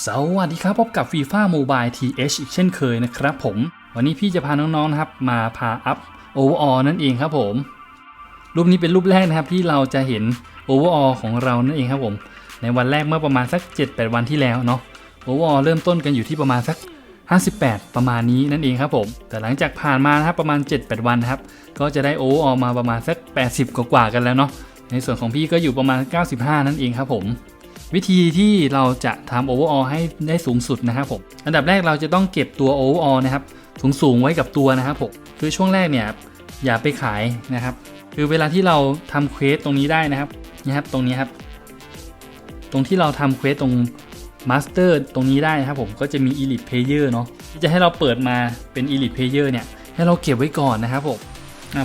สวัสดีครับพบกับฟีฟ่าโมบาย TH อีกเช่นเคยนะครับผม วันนี้พี่จะพาน้องๆนะครับ มาพาอัพโอเวอร์อนั่นเองครับผม รูปนี้เป็นรูปแรกนะครับที่เราจะเห็นโอเวอร์อของเรานั่นเองครับผม ในวันแรกเมื่อประมาณสัก 7-8 วันที่แล้วเนาะโอเวอร์อเริ่มต้นกันอยู่ที่ประมาณสัก 58 ประมาณนี้นั่นเองครับผม แต่หลังจากผ่านมานะครับประมาณ 7-8 วันนะครับ ก็จะได้โอเวอร์อมาประมาณสัก 80 กว่าๆกันแล้วเนาะ ในส่วนของพี่ก็อยู่ประมาณ 95 นั่นเองครับผม วิธีที่เราจะทำ overall ให้ได้สูงสุดนะครับผมอันดับแรกเราจะต้องเก็บตัว overall นะครับสูงสูงๆไว้กับตัวนะครับผมคือช่วงแรกเนี่ยอย่าไปขายนะครับ คือเวลาที่เราทำเควสตรงนี้ได้นะครับนะครับตรงนี้ครับ ตรงที่เราทำเควสตรง Master ตรงนี้ได้นะครับผมก็จะมี Elite Player เนาะที่จะให้เราเปิดมาเป็น Elite Player เนี่ยให้เราเก็บไว้ก่อนนะครับผม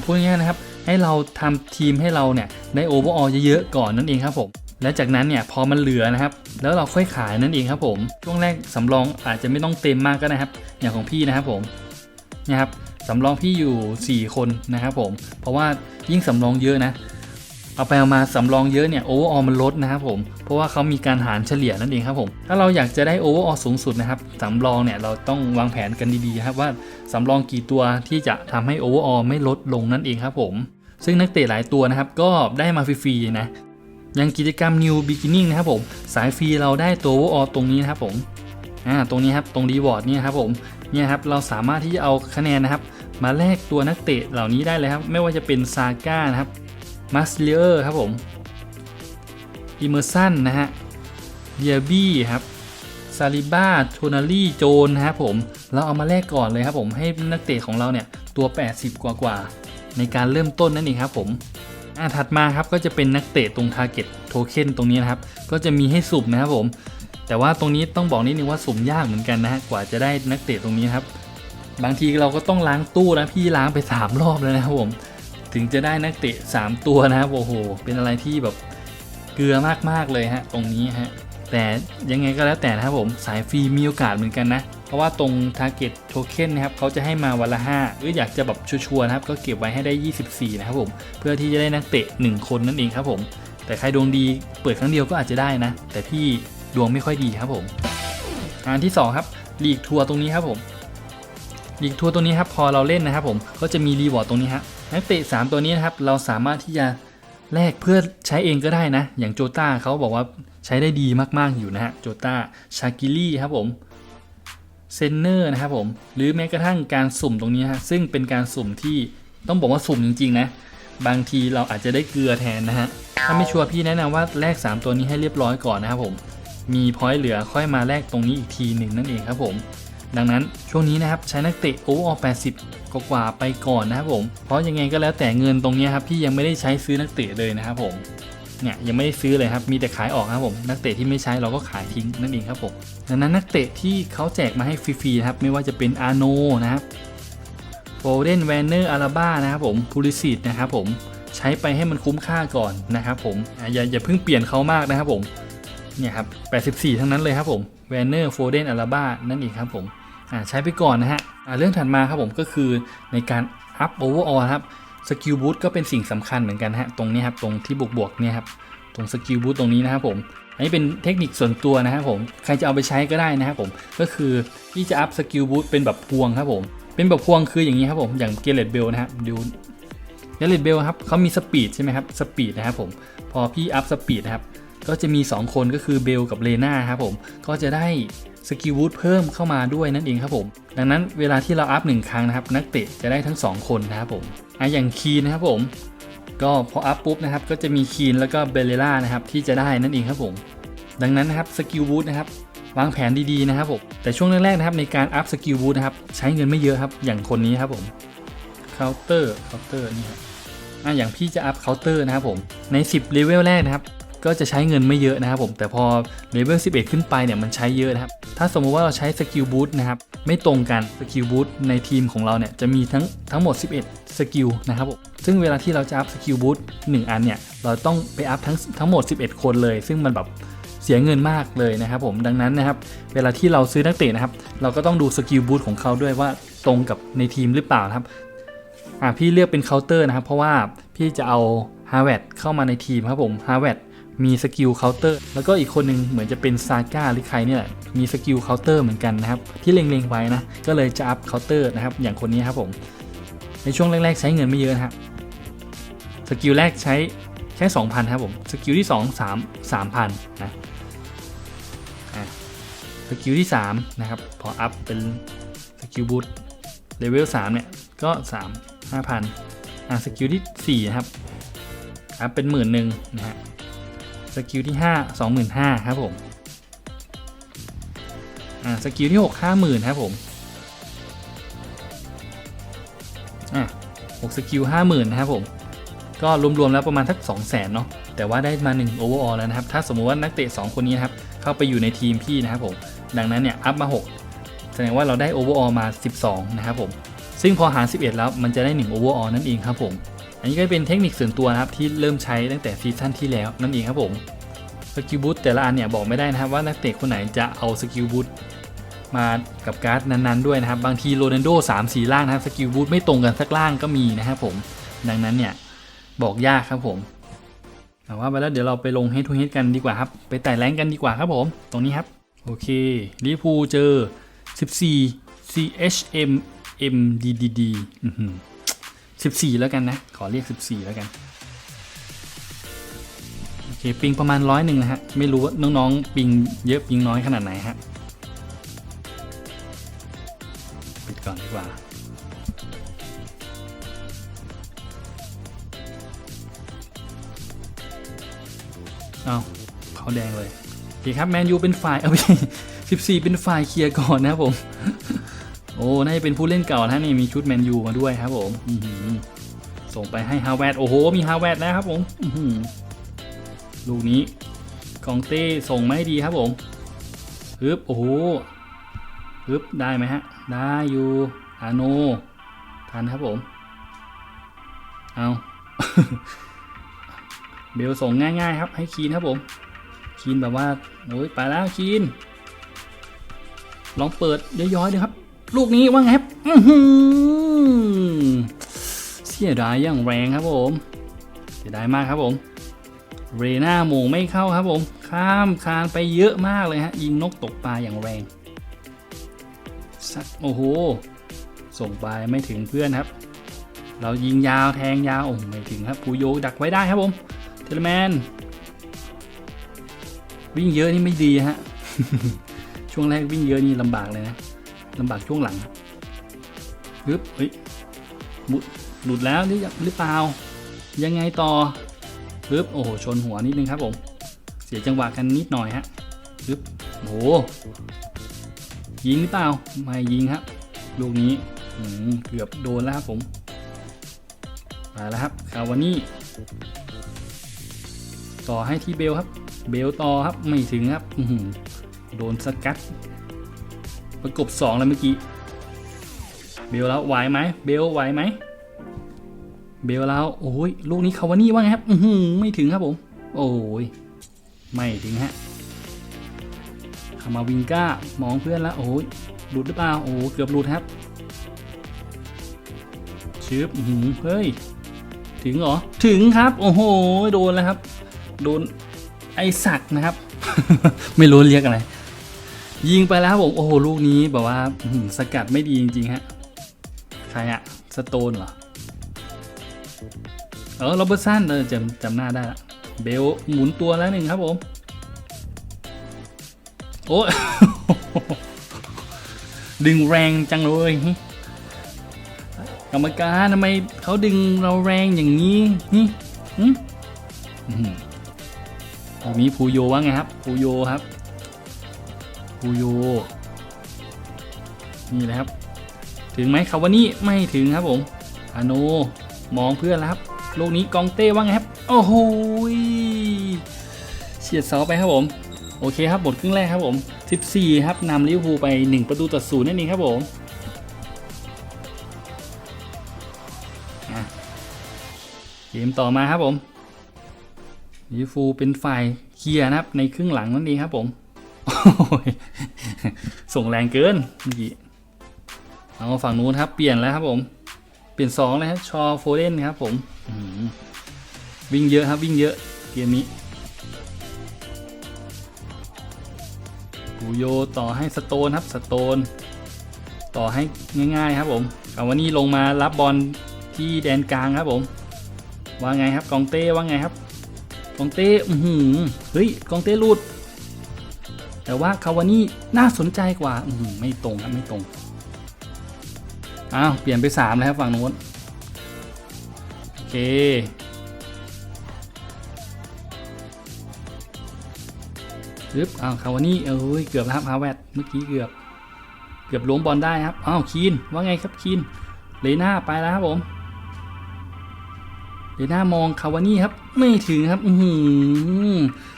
พูดง่ายๆนะครับ ให้เราทำทีมให้เราเนี่ยได้ overall เยอะๆก่อนนั่นเองครับผม และจากนั้นเนี่ยพอมันเหลือนะครับ แล้วเราค่อยขายนั่นเองครับผมช่วงแรกสำรองอาจจะไม่ต้องเต็มมากก็นะครับ อย่างของพี่นะครับผมนี่ยครับสำรองพี่อยู่ 4 คนนะครับผม เพราะว่ายิ่งสำรองเยอะนะ เอาไปเอามาสำรองเยอะเนี่ยโอเวอร์ออมันลดนะครับผม เพราะว่าเขามีการหารเฉลี่ยนั่นเองครับผม ถ้าเราอยากจะได้โอเวอร์ออสูงสุดนะครับสำรองเนี่ยเราต้องวางแผนกันดีๆครับว่าสำรองกี่ตัวที่จะทำให้โอเวอร์ออไม่ลดลงนั่นเองครับผม ซึ่งนักเตะหลายตัวนะครับก็ได้มาฟรีๆนะ ย่างกิจกรรม New Beginning นะครับผม สายฟรีเราได้ตัวออตรงนี้นะครับผมอ่าตรงนี้ครับตรงรีวอร์ดเนี่ยครับผมเนี่ยครับเราสามารถที่จะเอาคะแนนนะครับ มาแลกตัวนักเตะเหล่านี้ได้เลยครับ ไม่ว่าจะเป็นซาก้านะครับมัสเลอร์ครับผมอิเมอร์สันนะฮะเดียบี้ครับซาลิบ้าโทนารีโจนนะครับผม เราเอามาแลกก่อนเลยครับผมให้นักเตะของเราเนี่ยตัว 80 กว่ากว่าๆในการเริ่มต้นนั่นเองครับผม อ่าถัดมาครับก็จะเป็นนักเตะตรง Target Token ตรงนี้นะครับ ก็จะมีให้สุ่มนะครับผม แต่ว่าตรงนี้ต้องบอกนิดนึงว่าสุ่มยากเหมือนกันนะฮะกว่าจะได้นักเตะตรงนี้ครับ บางทีเราก็ต้องล้างตู้นะพี่ล้างไป 3 รอบแล้วนะครับผม ถึงจะได้นักเตะ 3 ตัวนะครับโอ้โห เป็นอะไรที่แบบเกลือมากๆเลยฮะตรงนี้ฮะแต่ยังไงก็แล้วแต่นะครับผมสายฟรีมีโอกาสเหมือนกันนะ เพราะว่าตรง Target Token นะครับเขาจะให้มาวันละ5หรืออยากจะแบบชัวร์นะครับ ก็เก็บไว้ให้ได้ 24 นะครับผม เพื่อที่จะได้นักเตะ 1 คนนั่นเองครับผม แต่ใครดวงดีเปิดครั้งเดียวก็อาจจะได้นะ แต่พี่ดวงไม่ค่อยดีครับผมงานที่ 2 ครับลีกทัวร์ตรงนี้ครับผมลีกทัวร์ตรงนี้ครับพอเราเล่นนะครับผมก็จะมีรีวอร์ดตรงนี้ฮะนักเตะ 3 ตัวนี้นะครับเราสามารถที่จะแลกเพื่อใช้เองก็ได้นะ อย่างโจต้าเขาบอกว่าใช้ได้ดีมากๆอยู่นะฮะโจต้าชากิลี่ครับผม เซนเนอร์นะครับผมหรือแม้กระทั่งการสุ่มตรงนี้ฮะซึ่งเป็นการสุ่มที่ต้องบอกว่าสุ่มจริง ๆ นะ บางทีเราอาจจะได้เกลือแทนนะฮะถ้าไม่ชัวร์พี่แนะนำว่าแลก3 ตัวนี้ให้เรียบร้อยก่อนนะครับผมมีพอยต์เหลือค่อยมาแลกตรงนี้อีกทีหนึ่งนั่นเองครับผมดังนั้นช่วงนี้นะครับใช้นักเตะโอเวอร์80กกว่าไปก่อนนะครับผมเพราะยังไงก็แล้วแต่เงินตรงนี้ครับพี่ยังไม่ได้ใช้ซื้อนักเตะเลยนะครับผม เนี่ยยังไม่ได้ซื้อเลยครับ มีแต่ขายออกครับผม นักเตะที่ไม่ใช้เราก็ขายทิ้งนั่นเองครับผม ดังนั้นนักเตะที่เขาแจกมาให้ฟรีๆครับไม่ว่าจะเป็นอาโนนะครับโฟเดนแวนเนอร์อาราบ้านะครับผมพูลิสิตนะครับผมใช้ไปให้มันคุ้มค่าก่อนนะครับผมอย่าอย่าเพิ่งเปลี่ยนเขามากนะครับผมเนี่ยครับ 84 ทั้งนั้นเลยครับผมแวนเนอร์โฟเดนอาราบ้านั่นเองครับผมใช้ไปก่อนนะฮะเรื่องถัดมาครับผมก็คือในการอัพโอเวอร์ออลครับ สกิลบูทก็เป็นสิ่งสำคัญเหมือนกันฮะตรงนี้ครับตรงที่บวกบวกเนี่ยครับตรงสกิลบูทตรงนี้นะครับผมอันนี้เป็นเทคนิคส่วนตัวนะครับผมใครจะเอาไปใช้ก็ได้นะครับผมก็คือที่จะอัพสกิลบูทเป็นแบบพวงครับผมเป็นแบบพวงคืออย่างนี้ครับผมอย่างเกเลตเบลนะครับดูเกเลตเบลครับเขามีสปีดใช่ไหมครับสปีดนะครับผมพอพี่อัพสปีดนะครับก็จะมี 2 คนก็คือเบลกับเลน่าครับผมก็จะได้ สกิลวูดเพิ่มเข้ามาด้วยนั่นเองครับผม ดังนั้นเวลาที่เราอัพหนึ่งครั้งนะครับ นักเตะจะได้ทั้ง 2 คนนะครับผมอะอย่างคีนนะครับผม ก็พออัพปุ๊บนะครับก็จะมีคีนแล้วก็เบลเลล่านะครับที่จะได้นั่นเองครับผม ดังนั้นนะครับสกิลวูดนะครับวางแผนดีๆนะครับผมแต่ช่วงแรกๆนะครับในการอัพสกิลวูดนะครับใช้เงินไม่เยอะครับอย่างคนนี้ครับผมเคาน์เตอร์เคาน์เตอร์นี่ครับอะอย่างพี่จะอัพเคาน์เตอร์นะครับผมใน10เลเวลแรกนะครับก็จะใช้เงินไม่เยอะนะครับผมแต่พอเลเวล11 ขึ้นไปเนี่ยมันใช้เยอะนะครับ ถ้าสมมุติว่าเราใช้สกิลบูทนะครับไม่ตรงกันสกิลบูทในทีมของเราเนี่ยจะมีทั้งทั้งหมด 11 สกิลนะครับผมซึ่งเวลาที่เราจะอัพสกิลบูท1อันเนี่ยเราต้องไปอัพทั้งทั้งหมด 11 คนเลย ซึ่งมันแบบเสียเงินมากเลยนะครับผมดังนั้นนะครับเวลาที่เราซื้อนักเตะนะครับเราก็ต้องดูสกิลบูทของเขาด้วยว่าตรงกับในทีมหรือเปล่านะครับอ่าพี่เลือกเป็นเคาน์เตอร์นะครับเพราะว่าพี่จะเอาฮาร์วดเข้ามาในทีมครับผมฮาร์วด มีสกิลเคาน์เตอร์แล้วก็อีกคนหนึ่งเหมือนจะเป็นซาก้าหรือใครเนี่ยมีสกิลเคาน์เตอร์เหมือนกันนะครับ ที่เล็งๆไว้นะ ก็เลยจะอัพเคาน์เตอร์นะครับ อย่างคนนี้ครับผม ในช่วงแรกๆ ใช้เงินไม่เยอะนะครับสกิลแรกใช้แค่2,000ครับผมสกิลที่ 2 3 3,000นะสกิลที่ 3 นะครับ พออัพเป็นสกิลบูทเลเวล3เนี่ย ก็ 3 5,000อะสกิลที่4นะครับอัพเป็นหมื่นหนึ่งนะฮะ สกิลที่ 5 25,000ครับผมอ่าสกิลที่ 6 50,000ครับผมอะ6สกิล50,000นะครับผมก็รวมๆแล้วประมาณทัก200,000เนาะแต่ว่าได้มา1 overall แล้วนะครับ ถ้าสมมุติว่านักเตะ 2 คนนี้นะครับ เข้าไปอยู่ในทีมพี่นะครับผม ดังนั้นเนี่ย อัพมา 6 แสดงว่าเราได้ overall มา 12 นะครับผม ซึ่งพอหาร 11 แล้วมันจะได้ 1 overall นั่นเองครับผม อันนี้ก็เป็นเทคนิคส่วนตัวนะครับที่เริ่มใช้ตั้งแต่ซีซั่นที่แล้วนั่นเองครับผมสกิลบูทแต่ละอันเนี่ยบอกไม่ได้นะครับว่านักเตะคนไหนจะเอาสกิลบูทมากับการ์ดนั้นๆด้วยนะครับ บางทีโรนัลโด3 4ล่างนะครับสกิลบูทไม่ตรงกันสักล่างก็มีนะครับผมดังนั้นเนี่ยบอกยากครับผมแต่ว่าไปแล้วเดี๋ยวเราไปลง head to head กันดีกว่าครับ ไปไต่แรงกันดีกว่าครับผม ตรงนี้ครับ โอเคลิเวอร์พูเจอ 14 CHM MDDD อือ 14 แล้วกันนะ ขอเรียก 14 แล้วกันโอเคปิงประมาณร้อยหนึ่งนะฮะ ไม่รู้ว่าน้องๆ ปิงเยอะปิงน้อยขนาดไหนฮะปิดก่อนดีกว่าเอาเขาแดงเลยโอเคครับแมนยูเป็นฝ่ายเอาไป14 เป็นฝ่ายเคลียร์ก่อนนะครับผม โอ้น่าจะเป็นผู้เล่นเก่านะนี่มีชุดแมนยูมาด้วยครับผมส่งไปให้ฮาวเวดโอ้โห มีฮาวเวร์ดนะครับผมลูกนี้กองเต้ส่งไม่ดีครับผมฮึบโอ้โหฮึบได้ไหมฮะ ได้อยู่อาโนทันครับผม เอาเบลส่งง่ายๆครับ ให้คีนครับผม คีนแบบว่าโอ้ยไปแล้วคีนลองเปิดย้อยๆดูครับ ลูกนี้ว่าไงครับเสียดายอย่างแรงครับผม เสียดายมากครับผม เรน่าโมงไม่เข้าครับผม ข้ามคานไปเยอะมากเลยฮะ ยิงนกตกปลาอย่างแรงสักโอ้โห ส่งไปไม่ถึงเพื่อนครับ เรายิงยาวแทงยาวโอ้ไม่ถึงครับปูโยดักไว้ได้ครับผม เทเลแมน วิ่งเยอะนี่ไม่ดีฮะ ช่วงแรกวิ่งเยอะนี่ลำบากเลยนะ ลำบากช่วงหลังปึ๊บเฮ้ยบุหลุดแล้วหรือหรือเปล่า ยังไงต่อปึ๊บโอ้โหชนหัวนิดนึงครับผม เสียจังหวะกันนิดหน่อยฮะปึ๊บโอ้โหยิงหรือเปล่า ไม่ยิงครับลูกนี้เกือบโดนแล้วครับผมมาแล้วครับคาวานี่ต่อให้ที่เบลครับ เบลต่อครับไม่ถึงครับโดนสกัด ประกบสองแล้วเมื่อกี้ เบลแล้วไหวไหมเบลไหวไหมเบลแล้วโอ้ยลูกนี้คาวานี่ว่าไงครับ อือหือไม่ถึงครับผม โอ้ยไม่ถึงฮะคามาวิงก้ามองเพื่อนแล้วโอ้ยหลุดหรือเปล่าโอ้เกือบหลุดครับชืบอื้อหือเฮ้ยถึงเหรอถึงครับ โอ้โหโดนแล้วครับ โดนไอสักนะครับ ไม่รู้เรียกอะไร ยิงไปแล้วครับผมโอ้โหลูกนี้แบบว่าสกัดไม่ดีจริงๆฮะใครอะสโตนเหรอเออโรเบิร์ตสันเออจำจำหน้าได้ละเบลหมุนตัวแล้วหนึ่งครับผม โอ้ดึงแรงจังเลยกรรมการทำไมเขาดึงเราแรงอย่างนี้นี่อื้อหือตรงนี้ภูโยว่าไงครับภูโยครับ ปูโยนี่แหละครับ ถึงไหมคาวานี่ไม่ถึงครับผมอาโนมองเพื่อนแล้วครับลูกนี้กองเต้ว่าไงครับ โอ้โหเฉียดเสาไปครับผม โอเคครับหมดครึ่งแรกครับผม 14 ครับนำลิเวอร์พูลไป 1 ประตูต่อศูนย์นั่นเองครับผมเกมต่อมาครับผมลิเวอร์พูลเป็นฝ่ายเคลียร์นะครับในครึ่งหลังนั่นเองครับผม ส่งแรงเกินเมื่อกี้เอาฝั่งนู้นครับ เปลี่ยนแล้วครับผม เปลี่ยนสองเลยครับชอโฟเดนครับผมวิ่งเยอะครับวิ่งเยอะเกมนี้ปูโยต่อให้สโตนครับสโตน ต่อให้ง่าย ๆ ครับผมกาวันนี้ลงมารับบอลที่แดนกลางครับผมว่าไงครับกองเต้ว่าไงครับ กองเต้เฮ้ยกองเต้ลุด แต่ว่าคาวานี่น่าสนใจกว่าอืไม่ตรงครับไม่ตรงอ้าวเปลี่ยนไปสามแล้วครับฝั่งโน้นโอเคปึ๊บอ้าวคาวานี่เอ้ยเกือบแล้วครับฮาแวดเมื่อกี้เกือบ เกือบล้วงบอลได้ครับอ้าวคีนว่าไงครับคีนเลน่าไปแล้วครับผม เลน่ามองคาวานี่ครับ ไม่ถึงครับ อื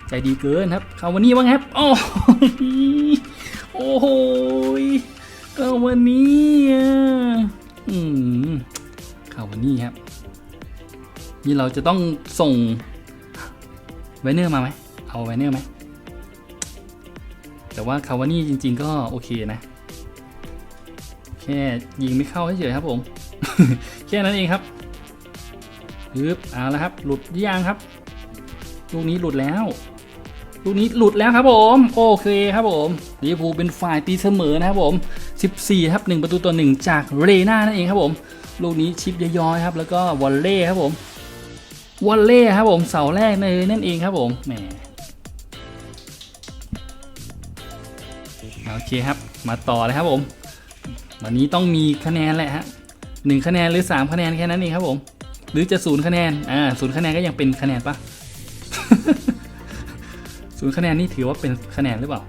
ใจดีเกินครับคาวานี่ว่าไงครับ โอ้โอ้โหคาวานี่อะอืมคาวานี่ครับ นี่เราจะต้องส่งไวเนอร์มาไหม เอาไวเนอร์ไหม แต่ว่าคาวานี่จริง ๆ ก็โอเคนะ แค่ยิงไม่เข้าเฉยๆครับผม แค่นั้นเองครับ ปึ๊บเอาละครับ หลุดยังครับ ลูกนี้หลุดแล้ว ลูกนี้หลุดแล้วครับผม โอเคครับผมลิเวอร์พูลเป็นฝ่ายตีเสมอนะครับผม 14ครับ1ประตูต่อ1จากเรน่านั่นเองครับผม ลูกนี้ชิปย้อยๆครับ แล้วก็วอลเล่ครับผมวอลเล่ครับผมเสาแรกเลยนั่นเองครับผมแหมโอเคครับ มาต่อเลยครับผม วันนี้ต้องมีคะแนนแหละฮะหนึ่งคะแนนหรือสามคะแนนแค่นั้นเองครับผม หรือจะศูนย์คะแนน อ่าศูนย์คะแนนก็ยังเป็นคะแนนปะศูนย์คะแนนนี่ถือว่าเป็นคะแนนหรือเปล่า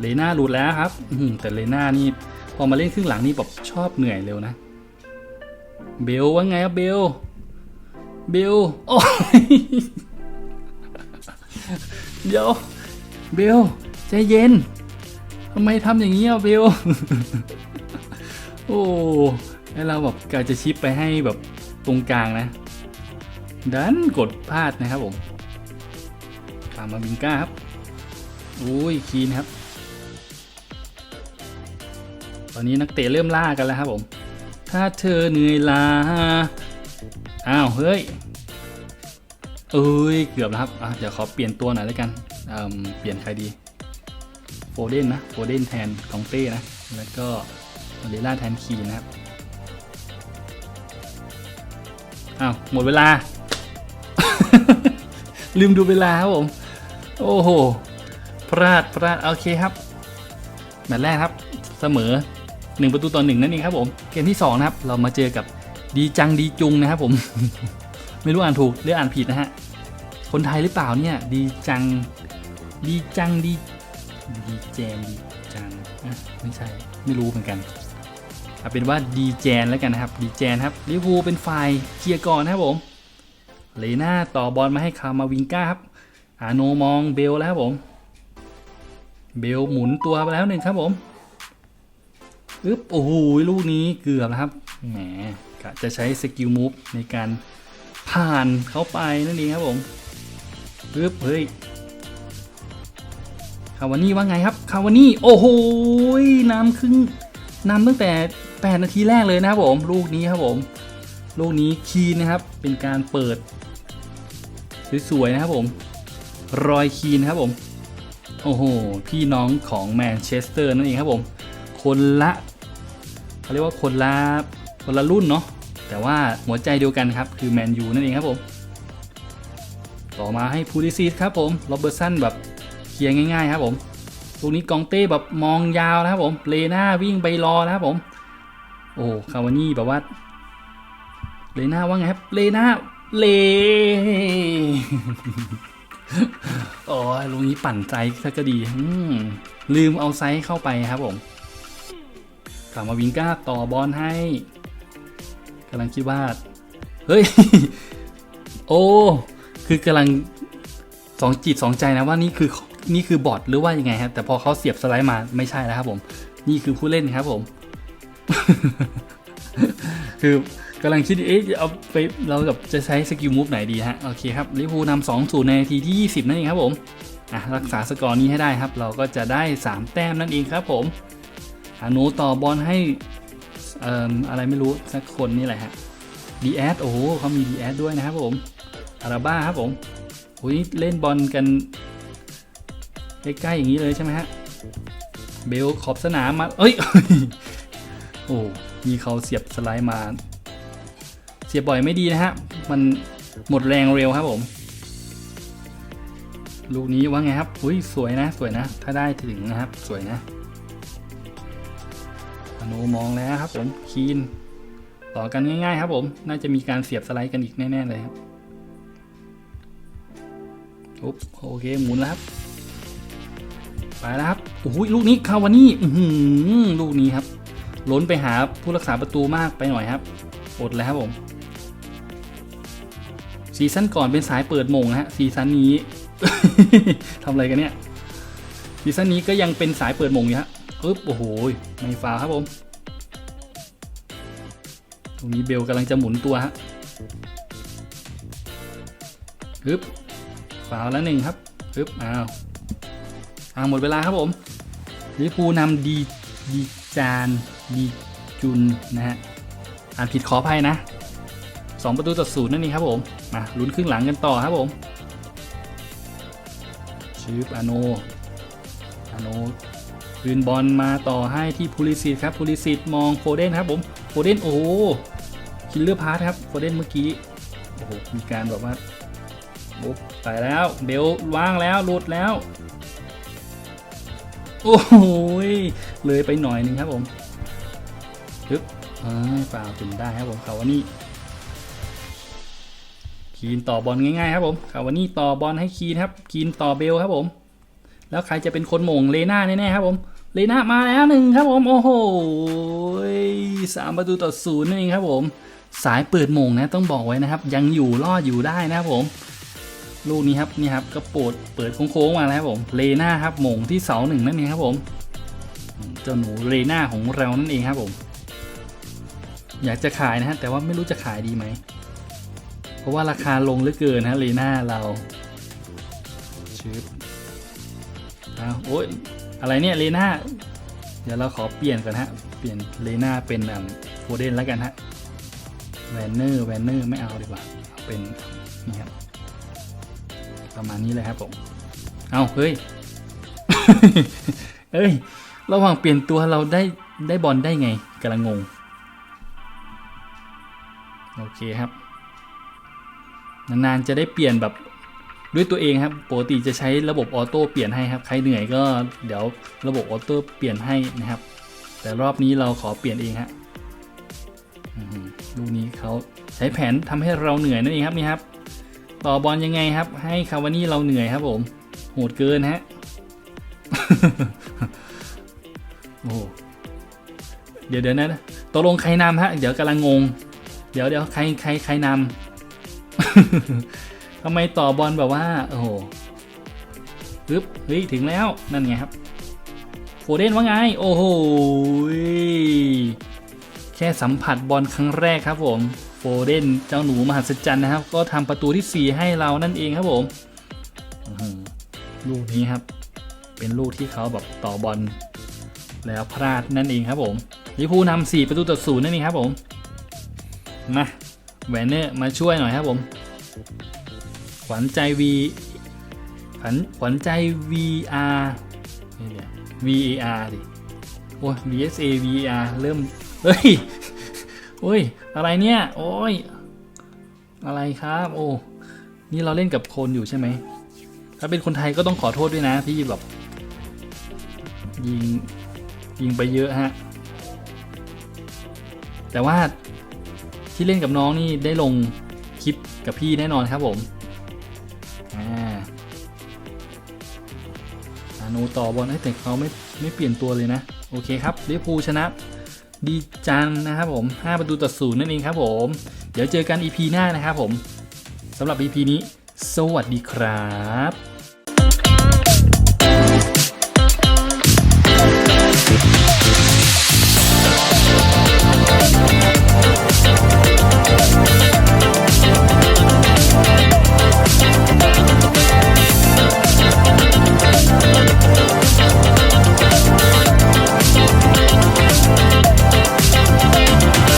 เลน่าหลุดแล้วครับ อืแต่เลน่านี่พอมาเล่นครึ่งหลังนี่แบบชอบเหนื่อยเร็วนะ เบลว่าไงครับเบล เบล โอ้ยเดี๋ยว เบลใจเย็นทำไมทำอย่างนี้อะเบล โอ้ให้เราแบบกาจะชิปไปให้แบบ ตรงกลางนะ ดันกดพลาดนะครับผมตามมาบิงก้าครับโอ้ยคีนครับ ตอนนี้นักเตะเริ่มล่ากันแล้วครับผม ถ้าเธอเหนื่อยล้าอ้าวเฮ้ยเอ้ยเกือบแล้วครับอะเดี๋ยวขอเปลี่ยนตัวหน่อยแล้วกันอืมเปลี่ยนใครดีโฟเดนนะโฟเดนแทนกองเต้นะ แล้วก็เดล่าแทนคีนนะครับ อ้าวหมดเวลา ลืมดูเวลาครับผม โอ้โห พลาดพลาดโอเคครับแมตช์แรกครับเสมอ 1 ประตูต่อหนึ่งนั่นเองครับผม เกมที่ 2 นะครับ เรามาเจอกับดีจังดีจุงนะครับผม ไม่รู้อ่านถูกหรืออ่านผิดนะฮะ คนไทยหรือเปล่าเนี่ย ดีจัง ดีจังดีดีแจนดีจังอะไม่ใช่ ไม่รู้เหมือนกัน เอาเป็นว่าดีแจนแล้วกันนะครับดีแจนครับลิเวอร์พูลเป็นฝ่ายเคลียร์ก่อนนะครับผมเลน่าต่อบอลมาให้คามาวิงก้าครับอาโนมองเบลแล้วครับผมเบลหมุนตัวไปแล้วหนึ่งครับผมอึ๊บโอ้โหลูกนี้เกือบแล้วครับแหมกะจะใช้สกิลมูฟในการผ่านเข้าไปนั่นเองครับผมอึ๊บเฮ้ยคาวานี่ว่าไงครับคาวานี่โอ้โหนำครึ่งนำตั้งแต่ 8 นาทีแรกเลยนะครับผม ลูกนี้ครับผม ลูกนี้คีนนะครับ เป็นการเปิด สวยๆนะครับผม รอยคีนครับผม โอ้โห พี่น้องของแมนเชสเตอร์นั่นเองครับผม คนละเขาเรียกว่าคนละคนละรุ่นเนาะ แต่ว่าหัวใจเดียวกันครับ คือแมนยูนั่นเองครับผม ต่อมาให้พูลิซีสครับผมโรเบอร์สันแบบเคลียร์ง่ายๆครับผมลูกนี้กองเต้แบบมองยาวนะครับผม เลน่าวิ่งไปรอนะครับผม โอ้คาวานี่แบบว่าเลน่าว่าไงครับเลน่าเลโอ้ลูกนี้ปั่นใจซะก็ดีลืมเอาไซส์เข้าไปครับผมกลับมาวิงก้าต่อบอลให้กำลังคิดว่า เฮ้ย โอ้ คือกำลังสองจิตสองใจนะว่านี่คือนี่คือบอทหรือว่ายังไงครับแต่พอเขาเสียบสไลด์มาไม่ใช่แล้วครับผม นี่คือผู้เล่นครับผม คือกำลังคิด เอ๊ะจะเอาไปเรากับจะใช้สกิลมูฟไหนดีฮะ โอเคครับลิเวอร์พูลนำสองศูนย์ในนาทีที่ 20 นั่นเองครับผมอะรักษาสกอร์นี้ให้ได้ครับ เราก็จะได้ 3 แต้มนั่นเองครับผมอาโนต่อบอลให้เอ่ออะไรไม่รู้สักคนนี่แหละฮะดีแอดโอ้โหเขามีดีแอดด้วยนะครับผมอาราบ้าครับผมโอ้ยเล่นบอลกันใกล้ๆอย่างนี้เลยใช่ไหมฮะเบลขอบสนามมาเอ้ย อ้มีเขาเสียบสไลด์มา เสียบบ่อยไม่ดีนะฮะ มันหมดแรงเร็วครับผม ลูกนี้ว่าไงครับ อุ้ยสวยนะ สวยนะ ถ้าได้ถึงนะครับ สวยนะอโนมองแล้วครับผมคีนต่อกันง่ายๆครับผม น่าจะมีการเสียบสไลด์กันอีกแน่ๆเลยครับอุ๊บโอเคหมุนแล้วครับไปแล้วครับโอ้โหลูกนี้คาวานี่ลูกนี้ครับ ล้นไปหาผู้รักษาประตูมากไปหน่อยครับอดแล้วครับผมซีซั่นก่อนเป็นสายเปิดมงนะฮะซีซั่นนี้ทำอะไรกันเนี่ยซีซั่นนี้ก็ยังเป็นสายเปิดมงอยู่ฮะปึ๊บโอ้โหไม่ฟาครับผม ตรงนี้เบลกำลังจะหมุนตัวฮะปึ๊บฟาแล้วหนึ่งครับปึ๊บอ้าวอ่าหมดเวลาครับผมลิพูนำดีดีจาน ดีจุนนะฮะอ่านผิดขออภัยนะสองประตูต่อศูนย์นั่นเองครับผมมาลุ้นครึ่งหลังกันต่อครับผมชืบอาโนอาโนคืนบอลมาต่อให้ที่พูลิสิตครับพูลิสิตมองโฟเดนครับผมโฟเดนโอ้โหคิลเลอร์พาร์ทครับโฟเดนเมื่อกี้โอ้โหมีการแบบว่าบุ๊บไปแล้วเบลว่างแล้วหลุดแล้ว โอ้โหเลยไปหน่อยนึงครับผม ปึ๊บอ้ยฝ่าวถึงได้ครับผมคาวานี่คีนต่อบอลง่ายๆครับผมคาวานี่ต่อบอลให้คีนครับคีนต่อเบลครับผม แล้วใครจะเป็นคนหม่งเลน่าแน่ๆครับผมเลน่ามาแล้วหนึ่งครับผม โอ้โหสามประตูต่อศูนย์นั่นเองครับผม สายเปิดหม่งนะต้องบอกไว้นะครับ ยังอยู่รอดอยู่ได้นะครับผม ลูกนี้ครับนี่ครับก็โปดเปิดโค้งๆมาแล้วครับผมเลน่าครับหมงที่เสาหนึ่งนั่นเองครับผม เจ้าหนูเลน่าของเรานั่นเองครับผม อยากจะขายนะฮะแต่ว่าไม่รู้จะขายดีไหม เพราะว่าราคาลงเหลือเกินนะเลน่าเราชืบอ้าวโอ้ยอะไรเนี่ยเลน่าเดี๋ยวเราขอเปลี่ยนกันฮะ เปลี่ยนเลน่าเป็นอ่าโฟเดนแล้วกันฮะแวนเนอร์แวนเนอร์ไม่เอาดีกว่าเอาเป็นนี่ครับประมาณนี้เลยครับผม เอาเฮ้ย เอ้ย ระหว่างเปลี่ยนตัวเราได้ได้บอลได้ไงกำลังงง โอเคครับ นานๆจะได้เปลี่ยนแบบด้วยตัวเองครับปกติจะใช้ระบบออโต้เปลี่ยนให้ครับใครเหนื่อยก็เดี๋ยวระบบออโต้เปลี่ยนให้นะครับ แต่รอบนี้เราขอเปลี่ยนเองฮะอื้อหือลูกนี้เขาใช้แผนทำให้เราเหนื่อยนั่นเองครับนี่ครับ ต่อบอลยังไงครับ ให้คาวานี่เราเหนื่อยครับผมโหดเกินฮะโอ้เดี๋ยวเดี๋ยวนะตกลงใครนำฮะ เดี๋ยวกำลังงง เดี๋ยวเดี๋ยวใครใครใครนำทำไมต่อบอลแบบว่า โอ้โหปึ๊บเฮ้ย ถึงแล้วนั่นไงครับโฟเดนว่าไง โอ้โหแค่สัมผัสบอลครั้งแรกครับผมโฟเดนเจ้าหนูมหัศจรรย์นะครับ ก็ทำประตูที่ 4 ให้เรานั่นเองครับผมลูกนี้ครับ เป็นลูกที่เขาแบบต่อบอลแล้วพลาดนั่นเองครับผมลิพูนำ4ประตูต่อศูนย์นั่นเองครับผม มาแวนเนอร์มาช่วยหน่อยครับผม ขวัญใจ V ขวัญขวัญใจ VR นี่เนี่ย VAR ดิ โอ้ย VSA VAR เริ่ม เฮ้ยโอ้ย อะไรเนี่ย โอ้ย อะไรครับ โอ้ นี่เราเล่นกับคนอยู่ใช่ไหม ถ้าเป็นคนไทยก็ต้องขอโทษด้วยนะที่แบบ ยิง ยิงไปเยอะฮะ แต่ว่า ที่เล่นกับน้องนี่ได้ลงคลิปกับพี่แน่นอนครับผมอ่าอาโนต่อบอลแต่เขาไม่ไม่เปลี่ยนตัวเลยนะ โอเคครับลิเวอร์พูลชนะดีจังนะครับผม 5 ประตูต่อศูนย์นั่นเองครับผม เดี๋ยวเจอกัน EP หน้านะครับผมสำหรับ EP นี้ สวัสดีครับ